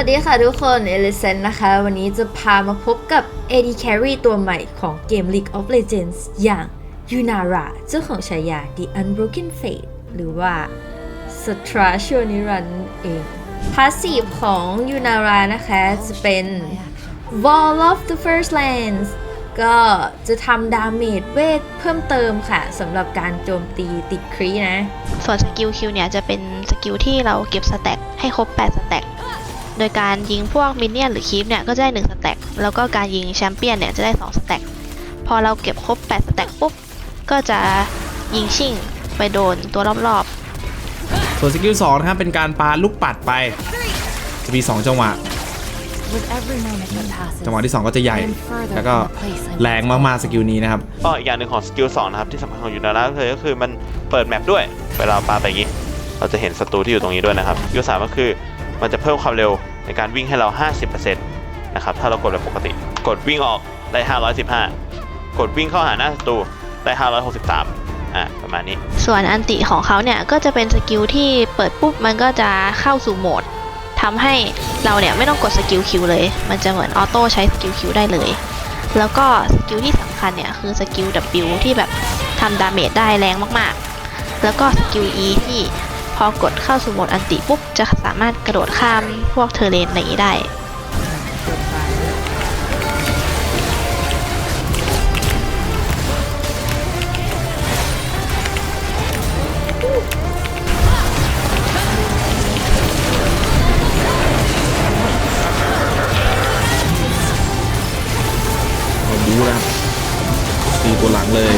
วัสดีค่ะทุกคนเอลิเซนนะคะ วันนี้จะพามาพบกับ AD Carry ตัวใหม่ของเกม League of Legends อย่าง Yunara เจ้าของฉายา The Unbroken Fate หรือว่าสตราชัวนิรันดร์เองพาสซีฟของ Yunara นะคะ จะเป็น Wall of the First Lands ก็จะทำดาเมจเวทเพิ่มเติมค่ะสำหรับการโจมตีติดครีนะ ส่วนสกิลคิวเนี่ยจะเป็นสกิลที่เราเก็บสแต็กให้ครบ 8 สแต็ก โดยการยิงพวกมินเนี่ยนหรือคีฟเนี่ยก็จะได้1สแต็กแล้วก็การยิงแชมเปี้ยนเนี่ยจะได้2สแต็กพอเราเก็บครบ8สแต็กปุ๊บก็จะยิงชิ่งไปโดนตัวรอบส่วนสกิล2นะครับเป็นการปาลูกปัดไป จะมี 2 จังหวะ With every moment that passes, จังหวะที่ 2 ก็จะใหญ่ I am further แล้วก็ from the place I แรงมากๆสกิลนี้นะครับก็อีกอย่างหนึ่งของสกิล2นะครับที่สำคัญของยูนาร่าก็คือก็คือมันเปิดแมปด้วยเวลาปาไปอย่างนี้ เราจะเห็นศัตรูที่อยู่ตรงนี้ด้วยนะครับสกิลสามก็คือ มันจะเพิ่มความเร็วในการวิ่งให้เรา 50%นะครับ ถ้าเรากดแบบปกติ กดวิ่งออกได้ 515 กดวิ่งเข้าหาหน้าศัตรูได้ 563 อ่าประมาณนี้ ส่วนอันติของเขาเนี่ยก็จะเป็นสกิลที่เปิดปุ๊บมันก็จะเข้าสู่โหมดทำให้เราเนี่ยไม่ต้องกดสกิลคิวเลย มันจะเหมือนออโต้ใช้สกิลคิวได้เลย แล้วก็สกิลที่สำคัญเนี่ยคือสกิล W ที่แบบทำดาเมจได้แรงมากๆ แล้วก็สกิล E ที่ พอกดเข้าสู่โหมดอันติปุ๊บ จะสามารถกระโดดข้ามพวกเทเลนอะไรนี้ได้ดูนะตีตัวหลังเลย